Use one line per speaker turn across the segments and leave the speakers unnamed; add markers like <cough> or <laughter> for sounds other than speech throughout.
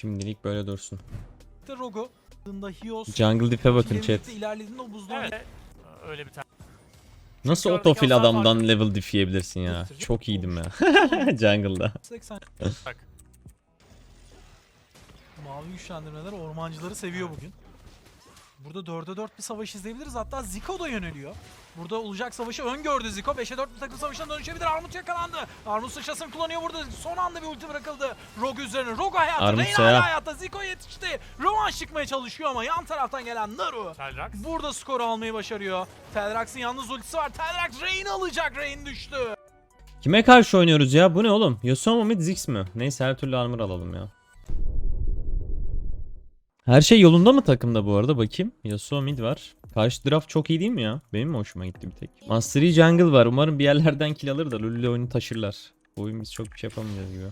Şimdilik böyle dursun.
Rogo. Adında Hios.
Jungle Diff'e bakın chat.
ilerlediğinde o buzluğun
Evet. Öyle bir tane.
Nasıl
Çünkü
otofil adamdan
farkı-
level diff yiyebilirsin ya? Çok iyiydim ya. <laughs> Jungle'da.
80.
Bak.
Mavi güçlendirmeler ormancıları seviyor bugün. Burada 4'e 4 bir savaş izleyebiliriz. Hatta Zico da yöneliyor. Burada olacak savaşı öngördü Zico. 5'e 4 bir takım savaşına dönüşebilir. Armut yakalandı. Armut sıçrasını kullanıyor burada. Son anda bir ulti bırakıldı. Rogue üzerine. Rogue hayatta.
Armut
Reyna hala hayatta. Zico yetişti. Rövanş çıkmaya çalışıyor ama yan taraftan gelen Naru.
Telrax.
Burada skoru almayı başarıyor. Telrax'ın yalnız ultisi var. Telrax Rain'i alacak. Rain düştü.
Kime karşı oynuyoruz ya? Bu ne oğlum? Yasuo mu mid Ziggs mi? Neyse her türlü armor alalım ya. Her şey yolunda mı takımda bu arada? Bakayım. Yasuo mid var. Karşı draft çok iyi değil mi ya? Benim mi hoşuma gitti bir tek? Master Yi Jungle var. Umarım bir yerlerden kill alır da Lulu ile oyunu taşırlar. Bu oyun biz çok bir şey yapamayacağız gibi.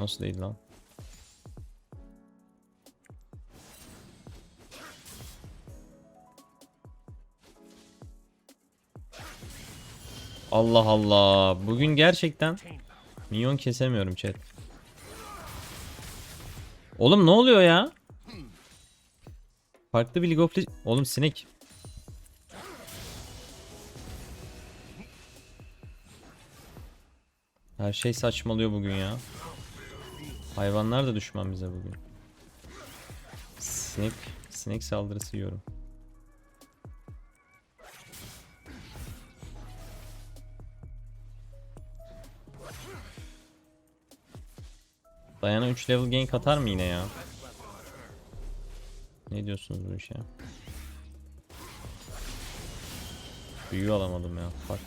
Nasıl değil lan? Allah Allah. Bugün gerçekten minyon kesemiyorum chat. Oğlum ne oluyor ya? Farklı bir League of Legends... Oğlum sinek. Her şey saçmalıyor bugün ya. Hayvanlar da düşman bize bugün. Sinek, sinek saldırısı yiyorum. Dayana 3 level gank atar mı yine ya? Ne diyorsunuz bu işe? Büyü alamadım ya. Fuck.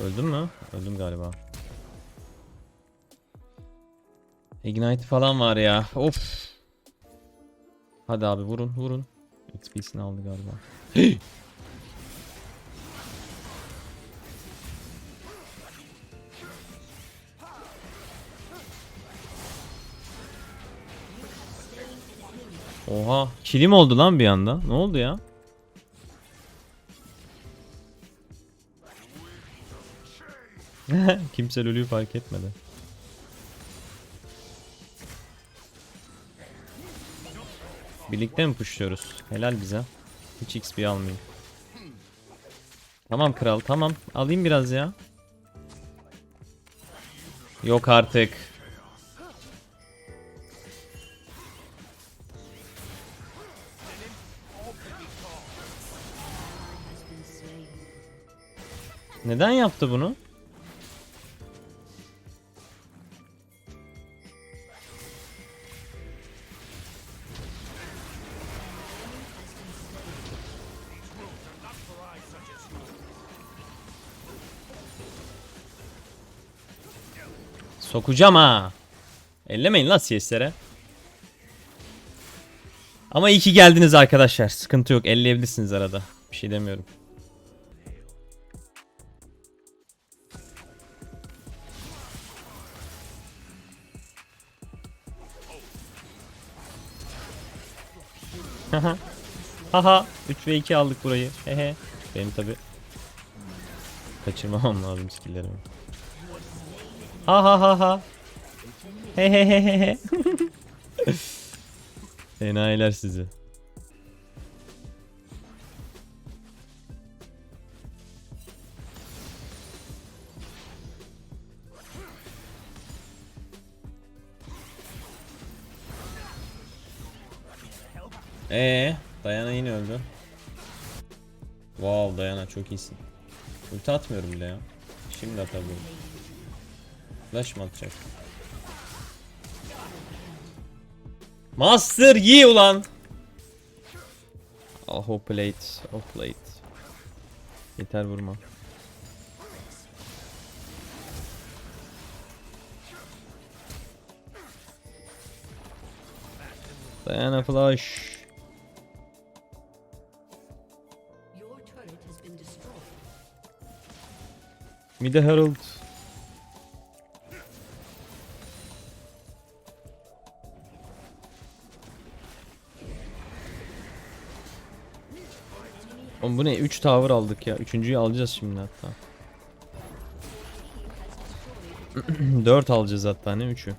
Öldüm mü? Öldüm galiba. Ignite falan var ya. Of. Hadi abi vurun vurun. XP'sini aldı galiba. <gasps> Oha. Kilim oldu lan bir anda. Ne oldu ya? <laughs> Kimse Lulu'yu fark etmedi. Birlikte mi pushluyoruz? Helal bize. Hiç XP almayayım. Tamam kral tamam. Alayım biraz ya. Yok artık. Neden yaptı bunu? Sokacağım ha. Ellemeyin lan CS'lere. Ama iyi ki geldiniz arkadaşlar. Sıkıntı yok. Elleyebilirsiniz arada. Bir şey demiyorum. Haha. Haha. 3 ve 2 aldık burayı. Hehe. Benim tabi kaçırmamam lazım skilllerimi. Ha ha ha ha. He he he he he. <laughs> Enayiler sizi. Ee, Dayana yine öldü. Wow Dayana çok iyisin. Ulti atmıyorum bile ya. Şimdi atabilirim. Flash mı atacak? Master Yi ulan. Oh o plate, o plate. Yeter vurma. Diana flash. Mide Herald. Oğlum bu ne? 3 tower aldık ya. Üçüncüyü alacağız şimdi hatta. <clears throat> 4 alacağız hatta ne 3'ü?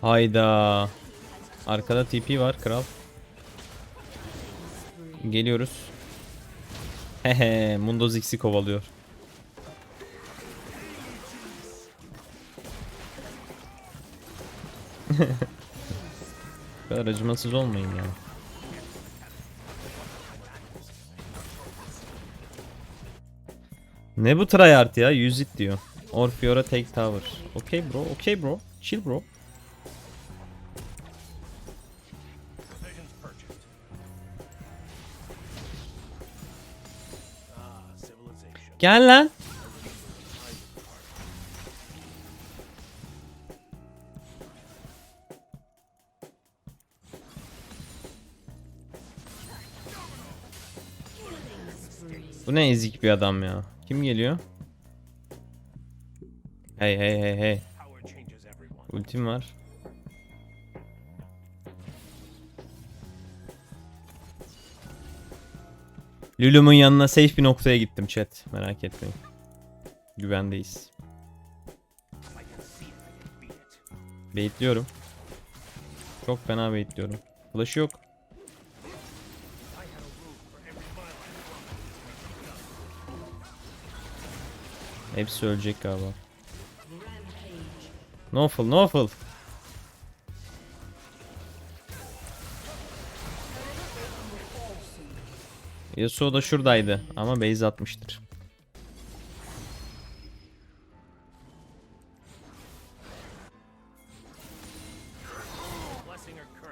Hayda. Arkada TP var kral. Geliyoruz. Hehe Mundo Zix'i kovalıyor. <laughs> Bu kadar acımasız olmayın ya. Ne bu tryhard ya? 100 it diyor. Orfiora take tower. Okay bro, okay bro. Chill bro. Gel lan. Ne ezik bir adam ya. Kim geliyor? Hey hey hey hey. Ultim var. Lulu'mun yanına safe bir noktaya gittim chat. Merak etmeyin. Güvendeyiz. Baitliyorum. Çok fena baitliyorum. Flash yok. Hepsi ölecek galiba. Noful, Noful. Yasuo da şuradaydı ama base atmıştır.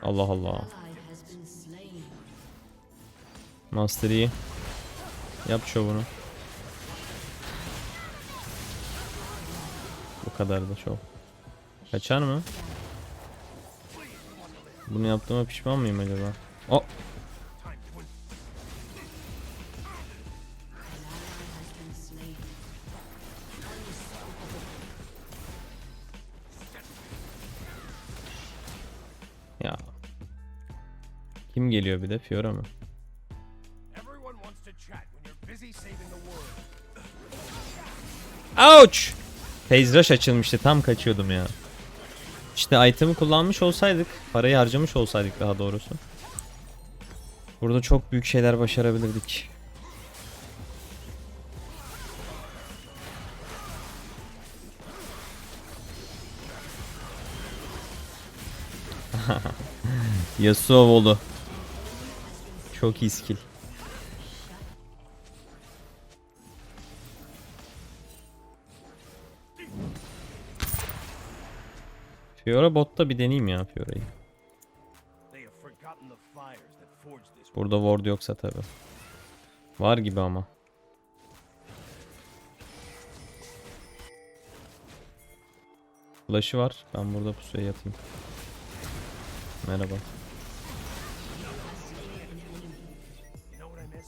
Allah Allah. Master Yi. Yap şovunu. Kadar da şov. Kaçar mı? Bunu yaptığıma pişman mıyım acaba? O
Time to win.
has been slain.
ya. Kim geliyor bir de Fiora mı? Ouch! Phase rush açılmıştı tam kaçıyordum ya. İşte item'i kullanmış olsaydık, parayı harcamış olsaydık daha doğrusu. Burada çok büyük şeyler başarabilirdik. <laughs> Yasuo Volu. Çok iyi skill. Fiora botta bir deneyeyim ya Fiora'yı. Burada ward yoksa tabi. Var gibi ama. Flash'ı var. Ben burada pusuya yatayım. Merhaba.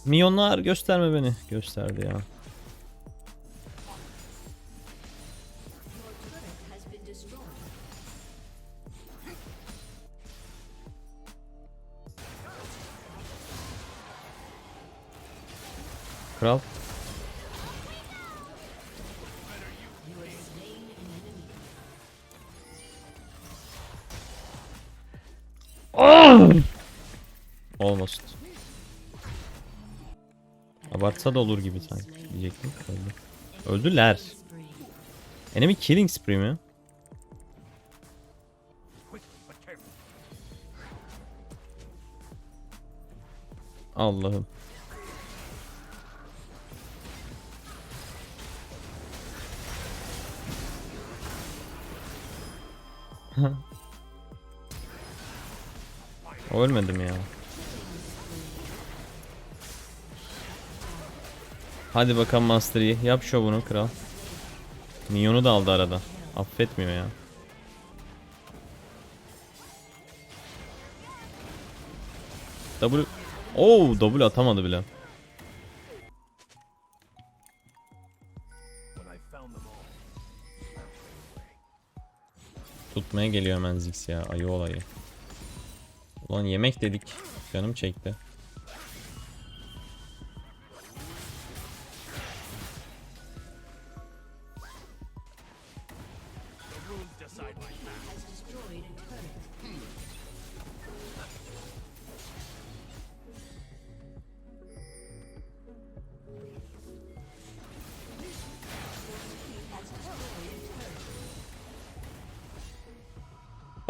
Milyonlar gösterme beni. Gösterdi ya. Kral. Almost. Abartsa da olur gibi sanki diyecektim. Öldü. Öldüler. Enemy killing spree mi? Allah'ım. Ölmedim ya. Hadi bakalım Master Yi. Yap şovunu kral. Minyonu da aldı arada. Affetmiyor ya. W... Oo, W atamadı bile. Tutmaya geliyor hemen Ziggs ya. Ayı olayı. Ulan yemek dedik. Canım çekti.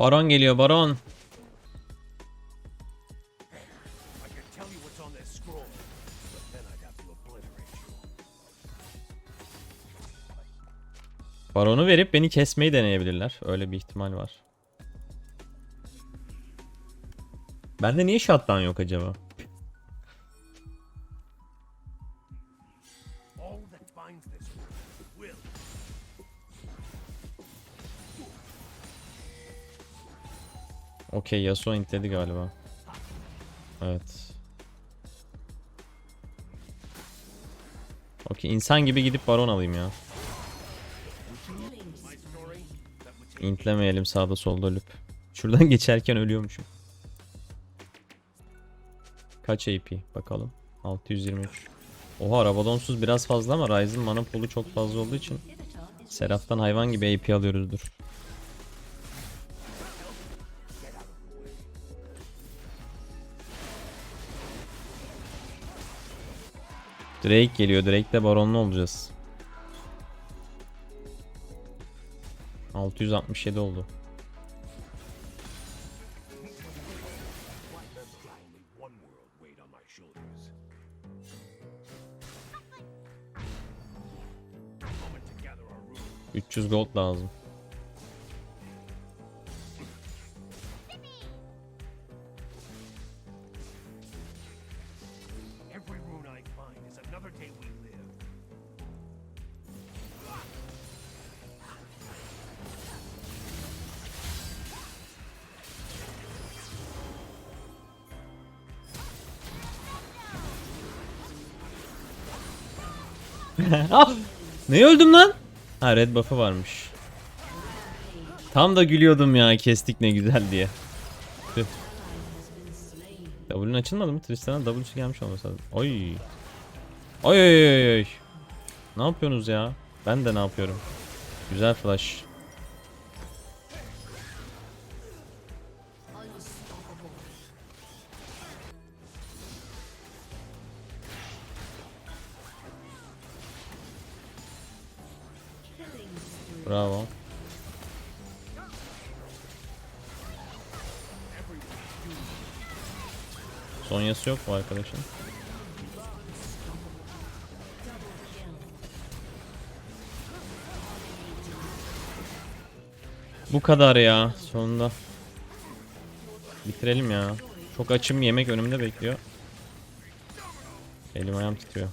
To obliterate you.
Baronu verip beni kesmeyi deneyebilirler. Öyle bir ihtimal var. Bende niye shutdown yok acaba? Okey Yasuo intledi galiba. Evet. Okey insan gibi gidip baron alayım ya. İntlemeyelim sağda solda ölüp. Şuradan <laughs> geçerken ölüyormuşum. Kaç AP bakalım. 623. Oha arabadonsuz biraz fazla ama Ryze'ın mana pool'u çok fazla olduğu için Seraf'tan hayvan gibi AP alıyoruzdur. Drake geliyor. Drake'le baronlu olacağız. 667 oldu.
One world weighed on my shoulders. Moment to gather our runes.
300 gold lazım. <laughs> ah! Ne öldüm lan? Ha red buff'ı varmış. Tam da gülüyordum ya kestik ne güzel diye. Tüh. Açılmadı mı? Tristan'a W'si gelmiş olması lazım. Oy. Oy oy oy oy. Ne yapıyorsunuz ya? Ben de ne yapıyorum? Güzel flash. Bravo. Sonyası yok bu arkadaşın. Bu kadar ya sonunda. Bitirelim ya. Çok açım yemek önümde bekliyor. Elim ayağım titriyor.